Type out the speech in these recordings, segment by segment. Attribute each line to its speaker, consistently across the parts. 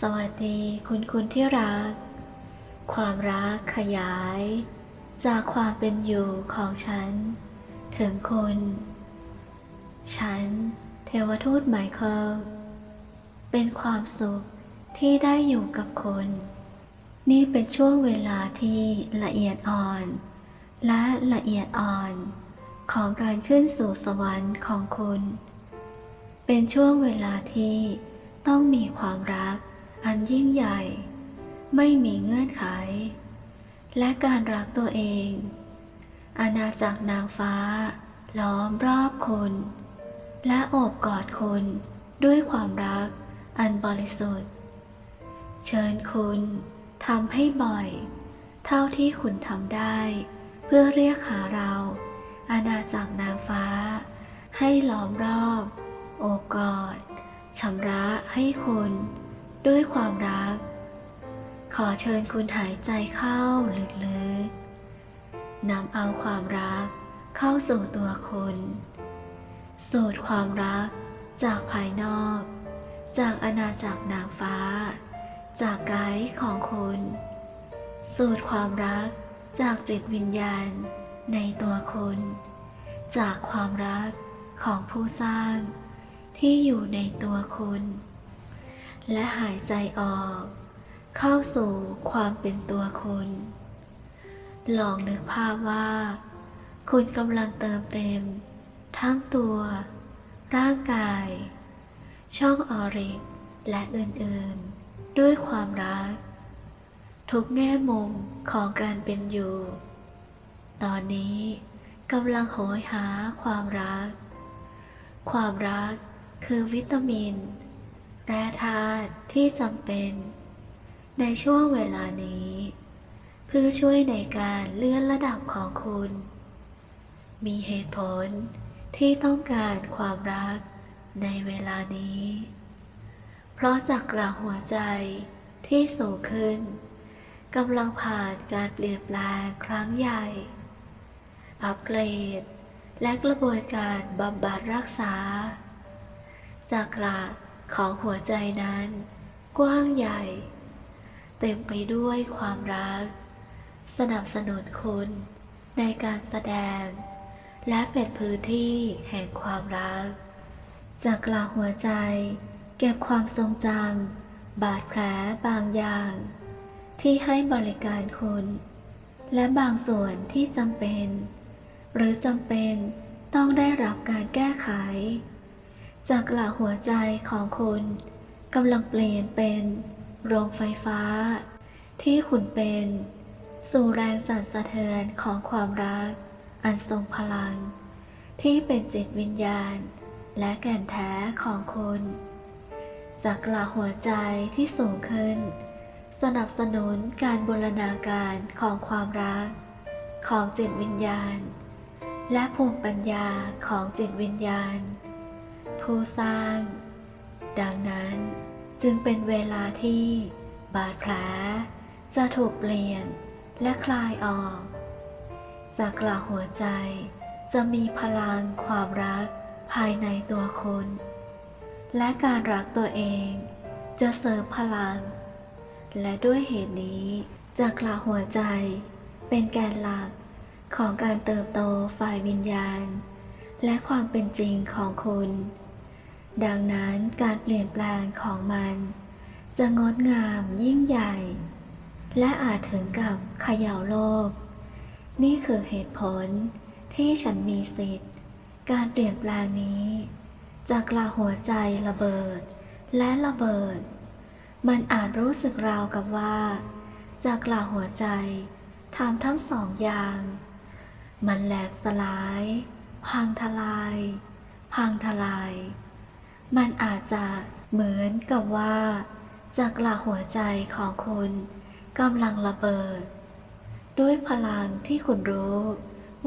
Speaker 1: สวัสดีคุณคุณที่รัก ความรักขยาย จากความเป็นอยู่ของฉัน ถึงคุณ ฉัน เทวทูตไมเคิลเป็นความสุขที่ได้อยู่กับคุณ นี่เป็นช่วงเวลาที่ละเอียดอ่อน และละเอียดอ่อน ของการขึ้นสู่สวรรค์ของคุณ เป็นช่วงเวลาที่ต้องมีความรัก อันยิ่งใหญ่ ไม่มีเงื่อนไข และการรักตัวเอง อาณาจักรนางฟ้า ล้อมรอบคุณ และโอบกอดคุณด้วยความรักอันบริสุทธิ์ เชิญคุณทำให้บ่อย เท่าที่คุณทำได้ เพื่อเรียกหาเรา อาณาจักรนางฟ้า ให้ล้อมรอบ โอบกอดชำระให้คุณ ด้วยความรัก ขอเชิญคุณหายใจเข้าลึกๆนำเอาความรักเข้าสู่ตัวคุณสูดความรักจากภายนอก จากอาณาจักรนางฟ้า จากไกด์ของคุณ สูดความรักจากจิตวิญญาณในตัวคุณ จากความรักของผู้สร้างที่อยู่ในตัวคุณ และหายใจออก เข้าสู่ความเป็นตัวคุณ ลองนึกภาพว่า คุณกำลังเติมเต็ม ทั้งตัว ร่างกาย ช่องออริกและอื่นๆ ด้วยความรัก ทุกแง่มุมของการเป็นอยู่ ตอนนี้กำลังโหยหาความรัก ความรักคือวิตามิน แร่ธาตุที่จำเป็น ในช่วงเวลานี้ เพื่อช่วยในการเลื่อนระดับของคุณ มีเหตุผลที่ต้องการความรักในเวลานี้ เพราะจากกระหัวใจที่สูงขึ้นกำลังผ่านการเปลี่ยนแปลงครั้งใหญ่ อัปเกรด และกระบวนการบำบัดรักษาจากกระ ของหัวใจนั้น กว้างใหญ่ เต็มไปด้วยความรัก สนับสนุนคุณในการแสดง และเป็นพื้นที่แห่งความรัก จากกลางหัวใจ เก็บความทรงจำบาดแผลบางอย่าง ที่ให้บริการคุณ และบางส่วนที่จำเป็น หรือจำเป็นต้องได้รับการแก้ไข จากกล่าหัวใจของคุณกำลังเปลี่ยนเป็น โรงไฟฟ้า ที่คุณเป็น สู่แรงสั่นสะเทือนของความรัก อันทรงพลัง ที่เป็นจิตวิญญาณ และแก่นแท้ของคุณจากกล่าหัวใจที่สูงขึ้น สนับสนุนการบูรณาการของความรัก ของจิตวิญญาณ และภูมิปัญญาของจิตวิญญาณ ผู้สร้าง ดังนั้นจึงเป็นเวลาที่บาดแผลจะถูกเปลี่ยนและคลายออก จากกล่าวหัวใจจะมีพลังความรักภายในตัวคุณ และการรักตัวเองจะเสริมพลัง และด้วยเหตุนี้จากกล่าวหัวใจเป็นแกนหลักของการเติบโตฝ่ายวิญญาณ และความเป็นจริงของคุณ ดังนั้นการเปลี่ยนแปลงของมัน จะงดงามยิ่งใหญ่ และอาจถึงกับเขย่าโลก นี่คือเหตุผลที่ฉันมีสิทธิ์ การเปลี่ยนแปลงนี้จากล่าวหัวใจระเบิด และระเบิด มันอาจรู้สึกราวกับว่า จากกล่าวหัวใจทำทั้งสองอย่าง มันแหลกสลาย พังทลาย พังทลาย มันอาจจะเหมือนกับว่า จากกล่าหัวใจของคุณกำลังระเบิด ด้วยพลังที่คุณรู้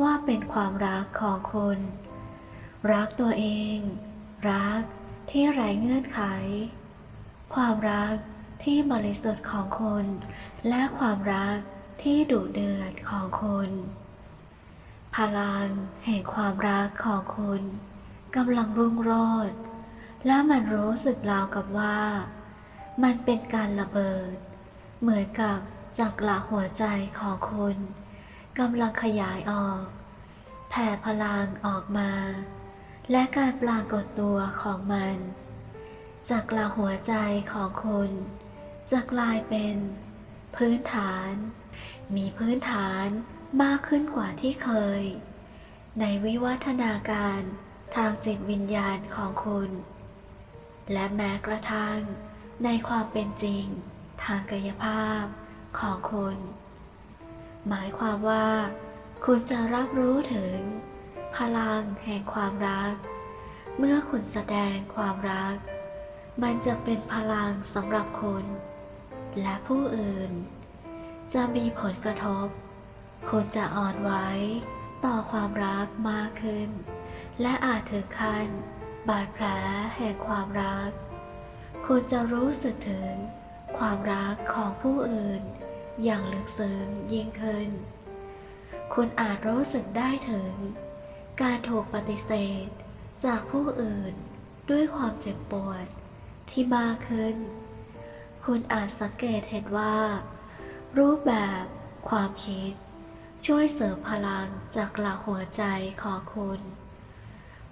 Speaker 1: ว่าเป็นความรักของคุณ รักตัวเอง รักที่ไร้เงื่อนไข ความรักที่บริสุทธิ์ของคุณและความรักที่ดุเดือดของคุณพลังแห่งความรักของคุณกำลังรุ่งโรจน์ และมันรู้สึกราวกับว่า มันเป็นการระเบิด เหมือนกับจักระหัวใจของคุณกำลังขยายออก แผ่พลังออกมา และการปรากฏตัวของมันจักระหัวใจของคุณจะกลายเป็น พื้นฐาน มีพื้นฐานมากขึ้นกว่าที่เคย ในวิวัฒนาการทางจิตวิญญาณของคุณ และแม้กระทั่งในความเป็นจริง ทางกายภาพของคุณ หมายความว่า คุณจะรับรู้ถึง พลังแห่งความรัก เมื่อคุณแสดงความรัก มันจะเป็นพลังสำหรับคุณ และผู้อื่น จะมีผลกระทบ คุณจะอ่อนไหวต่อความรักมากขึ้น และอาจถึงขั้น บาดแผลแห่งความรัก คุณจะรู้สึกถึงความรักของผู้อื่น อย่างลึกซึ้งยิ่งขึ้น คุณอาจรู้สึกได้ถึง การถูกปฏิเสธ จากผู้อื่นด้วยความเจ็บปวดที่มากขึ้น คุณอาจสังเกตเห็นว่า รูปแบบความคิด ช่วยเสริมพลังจากหลักหัวใจของคุณ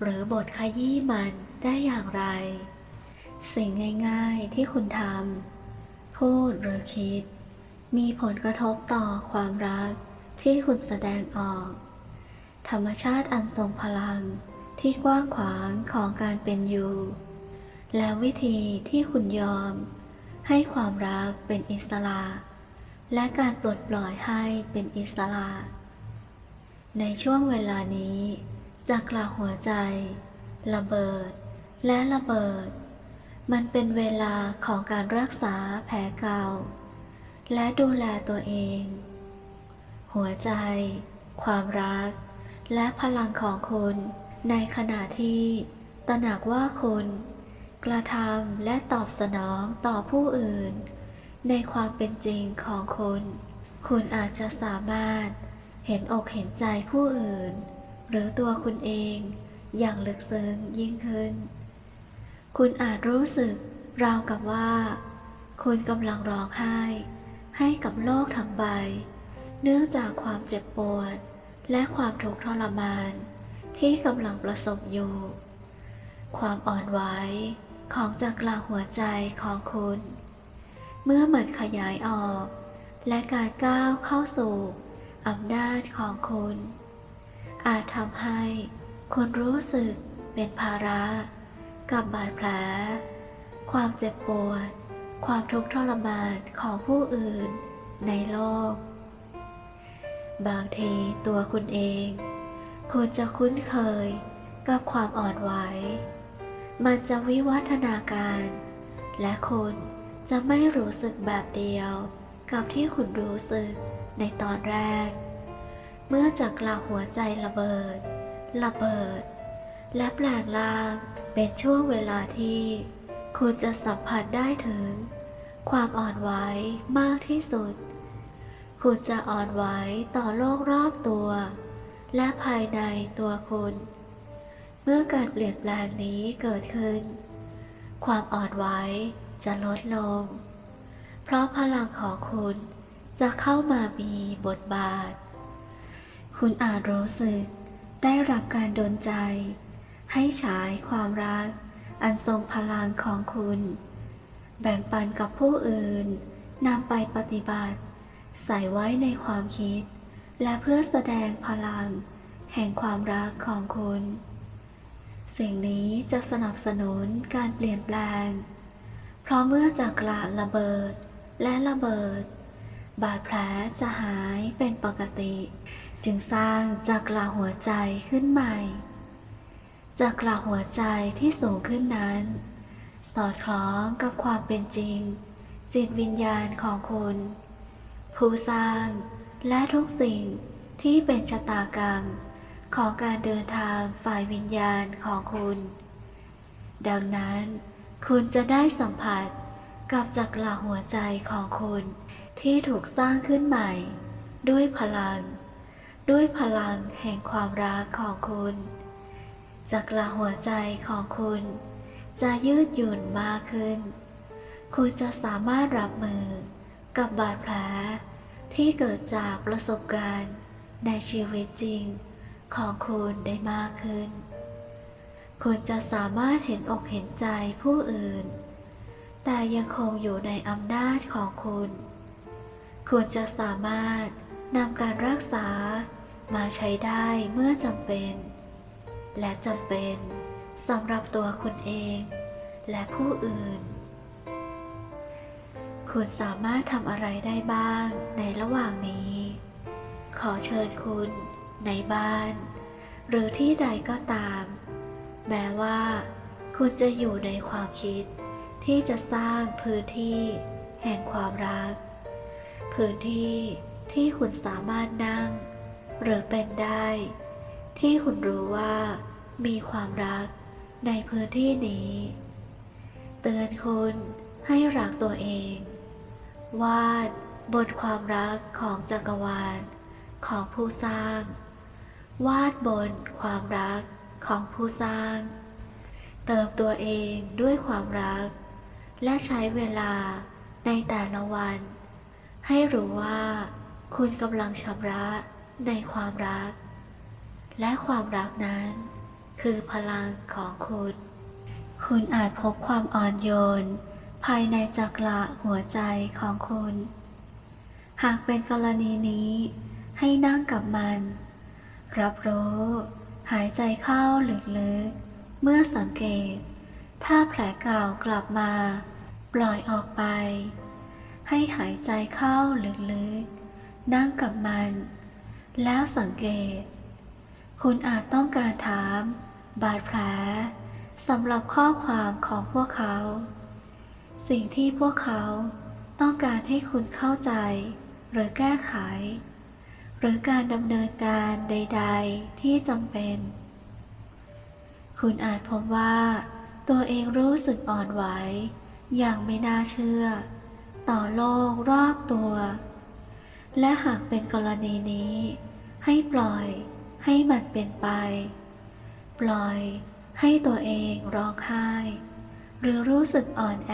Speaker 1: หรือบทขยี้มันได้อย่างไร สิ่งง่ายๆที่คุณทำพูดหรือคิด มีผลกระทบต่อความรักที่คุณแสดงออก ธรรมชาติอันทรงพลังที่กว้างขวางของการเป็นอยู่ และวิธีที่คุณยอม ให้ความรักเป็นอิสระ และการปลดปล่อยให้เป็นอิสระ ในช่วงเวลานี้ จากลาหัวใจ ระเบิด และระเบิด มันเป็นเวลาของการรักษาแผลเก่า และดูแลตัวเอง หัวใจ ความรัก และพลังของคุณในขณะที่ตระหนักว่าคุณ กระทำและตอบสนองต่อผู้อื่น ในความเป็นจริงของคุณ คุณอาจจะสามารถเห็นอกเห็นใจผู้อื่น หรือตัวคุณเองอย่างลึกซึ้งยิ่งขึ้น คุณอาจรู้สึกราวกับว่า คุณกำลังร้องไห้ ให้กับโลกทั้งใบ เนื่องจากความเจ็บปวด และความทุกข์ทรมาน ที่กำลังประสบอยู่ ความอ่อนไหวของจักราหัวใจของคุณ เมื่อมันขยายออก และการก้าวเข้าสู่อำนาจของคุณ อาจทำให้คุณรู้สึกเป็นภาระกับบาดแผล ความเจ็บปวด ความทุกข์ทรมานของผู้อื่นในโลก บางทีตัวคุณเอง คุณจะคุ้นเคยกับความอ่อนไหว มันจะวิวัฒนาการ และคุณจะไม่รู้สึกแบบเดียวกับที่คุณรู้สึกในตอนแรก เมื่อจากกลาหัวใจระเบิด ระเบิด และแปลงล่างเป็นช่วงเวลาที่ คุณจะสัมผัสได้ถึง ความอ่อนไหวมากที่สุด คุณจะอ่อนไหวต่อโลกรอบตัว และภายในตัวคุณ เมื่อการเปลี่ยนแปลงนี้เกิดขึ้น ความอ่อนไหวจะลดลง เพราะพลังของคุณจะเข้ามามีบทบาท คุณอาจรู้สึกได้รับการโดลใจ ให้ฉายความรัก อันทรงพลังของคุณ แบ่งปันกับผู้อื่นนำไปปฏิบัติ ใส่ไว้ในความคิด และเพื่อแสดงพลัง แห่งความรักของคุณ สิ่งนี้จะสนับสนุนการเปลี่ยนแปลง เพราะเมื่อจากกระระเบิดและระเบิด บาดแผลจะหายเป็นปกติ จึงสร้างจากกรหัวใจขึ้นใหม่ จากกรหัวใจที่สูงขึ้นนั้น สอดคล้องกับความเป็นจริง จิตวิญญาณของคุณ ผู้สร้างและทุกสิ่งที่เป็นชะตากรรมของการเดินทางฝ่ายวิญญาณของคุณ ดังนั้น คุณจะได้สัมผัสกับจักรหัวใจของคุณที่ถูกสร้างขึ้นใหม่ ด้วยพลัง ด้วยพลังแห่งความรักของคุณจักระหัวใจของคุณ จะยืดหยุ่นมากขึ้น คุณจะสามารถรับมือกับบาดแผลที่เกิดจากประสบการณ์ในชีวิตจริงของคุณได้มากขึ้น คุณจะสามารถเห็นอกเห็นใจผู้อื่น แต่ยังคงอยู่ในอำนาจของคุณ คุณจะสามารถ นำการรักษามาใช้ได้เมื่อจำเป็น และจำเป็นสำหรับตัวคุณเอง และผู้อื่น คุณสามารถทำอะไรได้บ้างในระหว่างนี้ ขอเชิญคุณในบ้าน หรือที่ใดก็ตาม แม้ว่าคุณจะอยู่ในความคิดที่จะสร้างพื้นที่แห่งความรัก พื้นที่ ที่คุณสามารถนั่ง หรือเป็นได้ ที่คุณรู้ว่ามีความรักในพื้นที่นี้ เตือนคุณให้รักตัวเอง วาดบนความรักของจักรวาลของผู้สร้าง วาดบนความรักของผู้สร้าง เติมตัวเองด้วยความรัก และใช้เวลาในแต่ละวัน ให้รู้ว่า คุณกำลังชำระในความรัก และความรักนั้น คือพลังของคุณ คุณอาจพบความอ่อนโยน ภายในจักระหัวใจของคุณ หากเป็นกรณีนี้ ให้นั่งกับมัน รับรู้ หายใจเข้าลึกๆ เมื่อสังเกต ถ้าแผลเก่ากลับมา ปล่อยออกไป ให้หายใจเข้าลึกๆ นั่งกับมัน แล้วสังเกต คุณอาจต้องการถาม บาดแผลสำหรับข้อความของพวกเขา สิ่งที่พวกเขาต้องการให้คุณเข้าใจ หรือแก้ไข หรือการดำเนินการใด ๆ ที่จำเป็น คุณอาจพบว่า ตัวเองรู้สึกอ่อนไหว อย่างไม่น่าเชื่อ ต่อโลกรอบตัว และหากเป็นกรณีนี้ ให้ปล่อยให้มันเป็นไป ปล่อยให้ตัวเองร้องไห้ หรือรู้สึกอ่อนแอ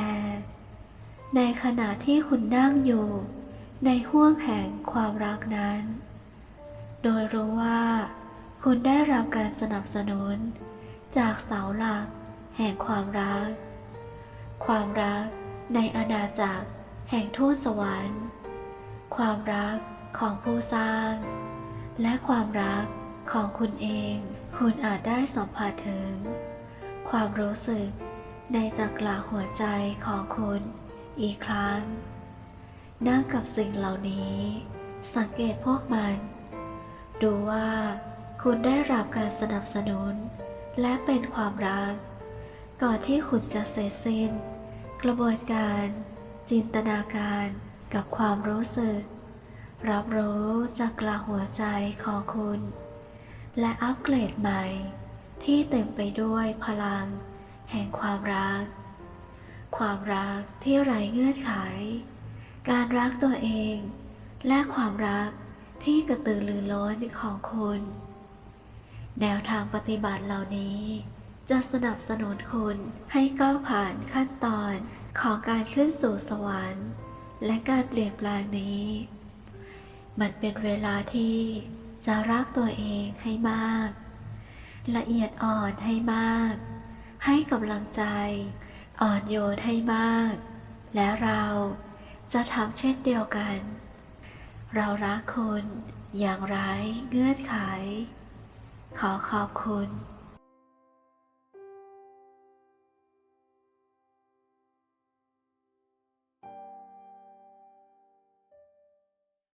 Speaker 1: ในขณะที่คุณนั่งอยู่ ในห้วงแห่งความรักนั้น โดยรู้ว่า คุณได้รับการสนับสนุน จากเสาหลัก แห่งความรัก ความรักในอาณาจักรแห่งทูตสวรรค์ ความรักของผู้สร้าง และความรักของคุณเอง คุณอาจได้สัมผัสถึง ความรู้สึกในจักระหัวใจของคุณอีกครั้ง นั่งกับสิ่งเหล่านี้ สังเกตพวกมัน ดูว่าคุณได้รับการสนับสนุน และเป็นความรัก ก่อนที่คุณจะเสร็จสิ้น กระบวนการ จินตนาการ กับความรู้สึก รับรู้จากกระหัวใจของคุณ และอัปเกรดใหม่ ที่เต็มไปด้วยพลัง แห่งความรัก ความรักที่ไร้เงื่อนไข การรักตัวเอง และความรักที่กระตือรือร้นของคุณ แนวทางปฏิบัติเหล่านี้ จะสนับสนุนคุณให้ก้าวผ่านขั้นตอนของการขึ้นสู่สวรรค์ และการเปลี่ยนแปลงนี้ มันเป็นเวลาที่จะรักตัวเองให้มาก ละเอียดอ่อนให้มาก ให้กำลังใจ อ่อนโยนให้มาก และเราจะทำเช่นเดียวกัน เรารักคุณอย่างไร้เงื่อนไข ขอขอบคุณ